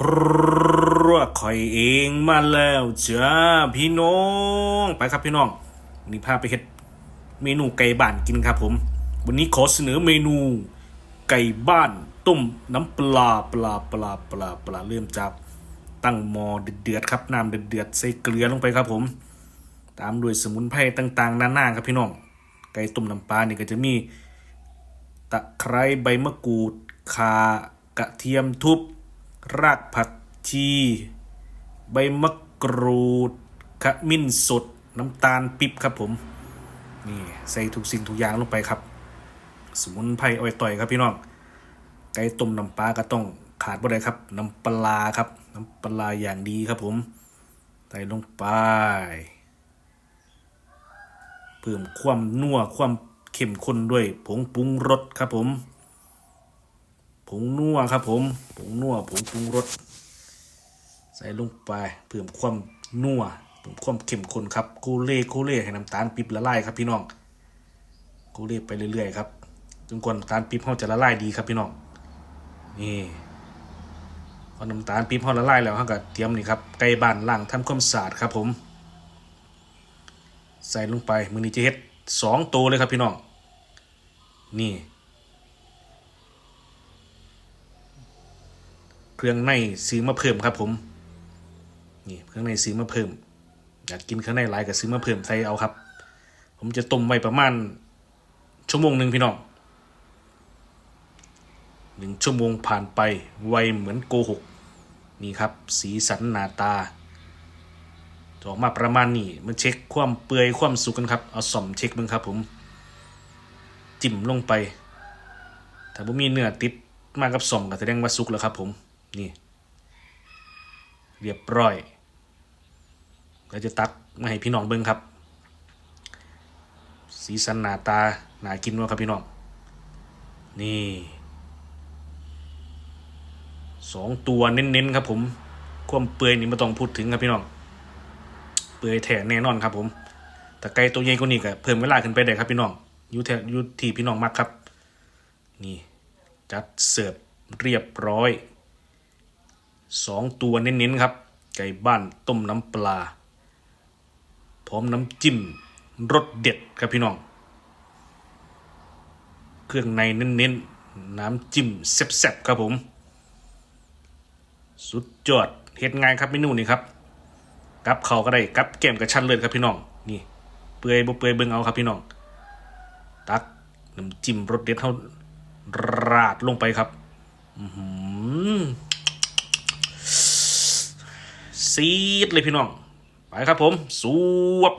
ครัวข่อยเองมาแล้วจ้าพี่น้องไปครับพี่น้องนนี้พาไปเฮ็ดเมนูไก่บ้านกินครับผม วันนี้ขอเสนอเมนูไก่บ้านต้มน้ำปลาปลาปลาปลาปลาเริ่มจากตั้งหม้อเดือดครับน้ำเดือดใส่เกลือลงไปครับผม ตามด้วยสมุนไพรต่างๆนานาครับพี่น้อง ไก่ต้มน้ำปลานี่ก็จะมี ตะไคร้ใบมะกรูดข่ากระเทียมทุบ รากผักชี ใบมะกรูด ขมิ้นสด น้ำตาลปิ๊บครับผม นี่ใส่ทุกสิ่งทุกอย่างลงไปครับ สมุนไพรอ้อยต่อยครับพี่น้อง ไก่ต้มน้ำปลาก็ต้องขาดบ่ได้ครับ น้ำปลาครับ น้ำปลาอย่างดีครับผม ใส่ลงไป เพิ่มความนัวความเข้มข้นด้วยผงปรุงรสครับผม ผงนัวครับ ผมผงนัวผงปรุงรสใส่ลงไปเพิ่มความนัวเพิ่มความเข้มข้นครับโกเล่โกเล่ให้น้ำตาลปิ๊บละลายครับพี่น้องโกเล่ไปเรื่อยๆครับจนกว่าน้ำตาลปิ๊บเขาจะละลายดีครับพี่น้องนี่พอน้ำตาลปิ๊บเขาละลายแล้วเขาก็เตรียมนี่ครับไก่บ้านล่างทำความสะอาดครับผม ใส่ลงไปมือนี้จะเฮ็ดสองตัวเลยครับพี่น้อง นี่ เครื่องในซื้อมาเพิ่มครับผมนี่เครื่องในซื้อมาเพิ่มอยากกินเครื่องในหลายก็ซื้อมาเพิ่มใส่เอาครับ ผมจะต้มไว้ประมาณชั่วโมงหนึ่งพี่น้องหนึ่งชั่วโมงผ่านไปไวเหมือนโกหกนี่ครับ สีสันหน้าตาออกมาประมาณนี้มันเช็คความเปื่อยความสุกกันครับเอาส่อมเช็คเบ้างครับ ผม จิ้มลงไป ถ้าผมมีเนื้อติดมากับส่อมก็แสดงว่าสุกแล้วครับ ผม นี่ เรียบร้อยก็จะตักมาให้พี่น้องเบิ้งครับ สีสันหน้าตาหน่ากินมาครับพี่น้อง นี่สองตัวเน้นๆครับผมความเปื่อยนี่ไม่ต้องพูดถึงครับพี่น้อง เปื่อยแท้แน่นอนครับผมแต่ไก่ตัวใหญ่กว่านี้ก็เพิ่มเวลาขึ้นไปได้ครับพี่น้องอยู่แถอยู่ที่พี่น้องมักครับ นี่ จัดเสิร์ฟเรียบร้อย สองตัวเน้นๆครับ ไก่บ้านต้มน้ำปลา พร้อมน้ำจิ้มรสเด็ดครับพี่น้อง เครื่องในเน้นๆ น้ำจิ้มแซ่บๆครับผม สุดยอดเฮ็ดง่ายครับเมนูนี้ครับกับเขาก็ได้กับแก้มกับชั้นเลยครับพี่น้องนี่เปื่อยบ่เปื่อยเบิ่งเอาครับพี่น้อง ตักน้ำจิ้มรสเด็ดเท่าราดลงไปครับ อื ซีดเลยพี่น้อง ไปครับผมสวบ